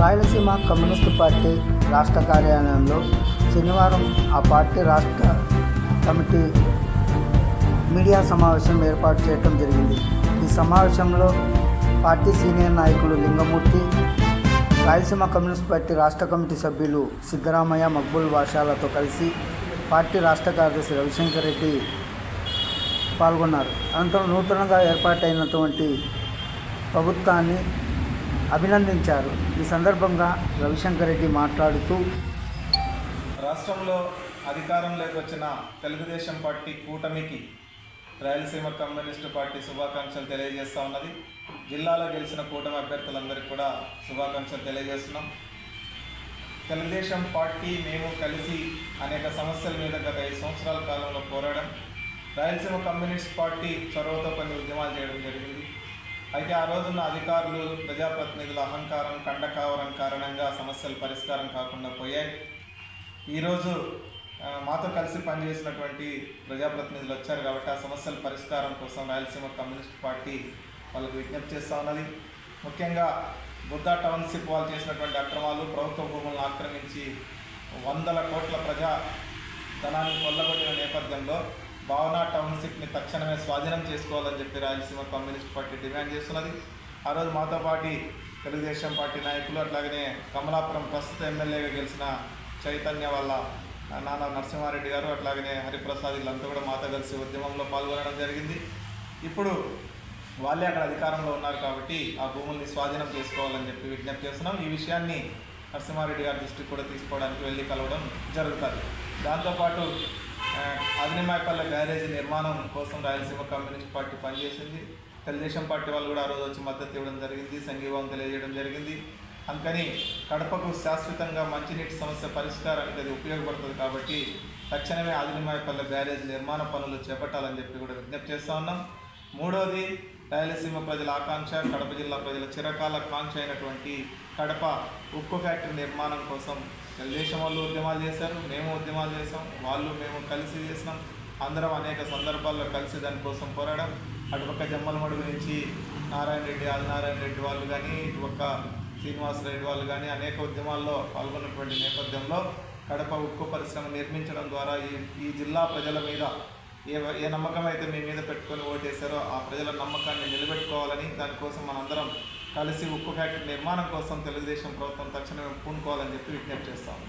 Rayalaseema communist party రాష్ట్ర కార్యాలయంలో శనివారం ఆ పార్టీ రాష్ట్ర కమిటీ మీడియా సమావేశం ఏర్పాటు చేయడం జరిగింది. ఈ సమావేశంలో పార్టీ సీనియర్ నాయకులు లింగమూర్తి రాయలసీమ కమ్యూనిస్ట్ పార్టీ రాష్ట్ర కమిటీ సభ్యులు సిద్ధరామయ్య మక్బుల్ వాషాలతో కలిసి పార్టీ రాష్ట్ర కార్యదర్శి రవిశంకర్ రెడ్డి పాల్గొన్నారు. అనంతరం నూతనంగా ఏర్పాటైనటువంటి ప్రభుత్వాన్ని అభినందించారు. ఈ సందర్భంగా రవిశంకర్ రెడ్డి మాట్లాడుతూ రాష్ట్రంలో అధికారంలోకి వచ్చిన తెలుగుదేశం పార్టీ కూటమికి రాయలసీమ కమ్యూనిస్టు పార్టీ శుభాకాంక్షలు తెలియజేస్తూ ఉన్నది. జిల్లాలో గెలిచిన కూటమి అభ్యర్థులందరికీ కూడా శుభాకాంక్షలు తెలియజేస్తున్నాం. తెలుగుదేశం పార్టీ మేము కలిసి అనేక సమస్యల మీద గత ఐదు సంవత్సరాల కాలంలో పోరాడం. రాయలసీమ కమ్యూనిస్ట్ పార్టీ చొరవతో కొన్ని ఉద్యమాలు చేయడం జరిగింది. అయితే ఆ రోజున్న అధికారులు ప్రజాప్రతినిధుల అహంకారం కండకావరం కారణంగా సమస్యలు పరిష్కారం కాకుండా పోయాయి. ఈరోజు మాతో కలిసి పనిచేసినటువంటి ప్రజాప్రతినిధులు వచ్చారు కాబట్టి ఆ సమస్యల పరిష్కారం కోసం రాయలసీమ కమ్యూనిస్ట్ పార్టీ వాళ్ళకు విజ్ఞప్తి చేస్తూ ఉన్నది. ముఖ్యంగా బుద్ధా టౌన్షిప్ వాళ్ళు చేసినటువంటి అక్రమాలు ప్రభుత్వ భూములను ఆక్రమించి వందల కోట్ల ప్రజా ధనాన్ని కొల్లగొట్టిన నేపథ్యంలో భావనా టౌన్షిప్ని తక్షణమే స్వాధీనం చేసుకోవాలని చెప్పి రాయలసీమ కమ్యూనిస్ట్ పార్టీ డిమాండ్ చేస్తున్నది. ఆ రోజు మాతో పాటి తెలుగుదేశం పార్టీ నాయకులు అట్లాగనే కమలాపురం ప్రస్తుత ఎమ్మెల్యేగా గెలిచిన చైతన్య వాళ్ళ నాన్న నరసింహారెడ్డి గారు అట్లాగనే హరిప్రసాద్ వీళ్ళంతా కూడా మాతో కలిసి ఉద్యమంలో పాల్గొనడం జరిగింది. ఇప్పుడు వాళ్ళే అక్కడ అధికారంలో ఉన్నారు కాబట్టి ఆ భూముల్ని స్వాధీనం చేసుకోవాలని చెప్పి విజ్ఞప్తి చేస్తున్నాం. ఈ విషయాన్ని నరసింహారెడ్డి గారి దృష్టికి కూడా తీసుకోవడానికి వెళ్ళి కలవడం జరుగుతుంది. దాంతోపాటు అగ్నిమాయపల్లె బ్యారేజ్ నిర్మాణం కోసం రాయలసీమ కమ్యూనిస్ట్ పార్టీ పనిచేసింది. తెలుగుదేశం పార్టీ వాళ్ళు కూడా ఆ రోజు వచ్చి మద్దతు ఇవ్వడం జరిగింది సంఘీభావం తెలియజేయడం జరిగింది. అందుకని కడపకు శాశ్వతంగా మంచినీటి సమస్య పరిష్కారానికి అది ఉపయోగపడుతుంది కాబట్టి తక్షణమే ఆదినిమాయపల్లె బ్యారేజ్ నిర్మాణ పనులు చేపట్టాలని చెప్పి కూడా విజ్ఞప్తి చేస్తూ ఉన్నాం. మూడవది రాయలసీమ ప్రజల ఆకాంక్ష కడప జిల్లా ప్రజల చిరకాల కాంక్ష అయినటువంటి కడప ఉక్కు ఫ్యాక్టరీ నిర్మాణం కోసం దేశం వాళ్ళు ఉద్యమాలు చేశారు మేము ఉద్యమాలు చేసాం వాళ్ళు మేము కలిసి చేసినాం. అందరం అనేక సందర్భాల్లో కలిసి దానికోసం పోరాడం. అటుపక్క జమ్మలమడు నుంచి నారాయణ రెడ్డి ఆదినారాయణ రెడ్డి వాళ్ళు కానీ ఇటుపక్క శ్రీనివాస రెడ్డి వాళ్ళు కానీ అనేక ఉద్యమాల్లో పాల్గొన్నటువంటి నేపథ్యంలో కడప ఉక్కు పరిశ్రమ నిర్మించడం ద్వారా ఈ ఈ జిల్లా ప్రజల మీద ఏ ఏ నమ్మకం అయితే మీ మీద పెట్టుకొని ఓటేశారో ఆ ప్రజల నమ్మకాన్ని నిలబెట్టుకోవాలని దానికోసం మనందరం కలిసి ఉక్కు ఫ్యాక్టరీ నిర్మాణం కోసం తెలుగుదేశం ప్రభుత్వం తక్షణమే పూనుకోవాలని చెప్పి విజ్ఞప్తి చేస్తాము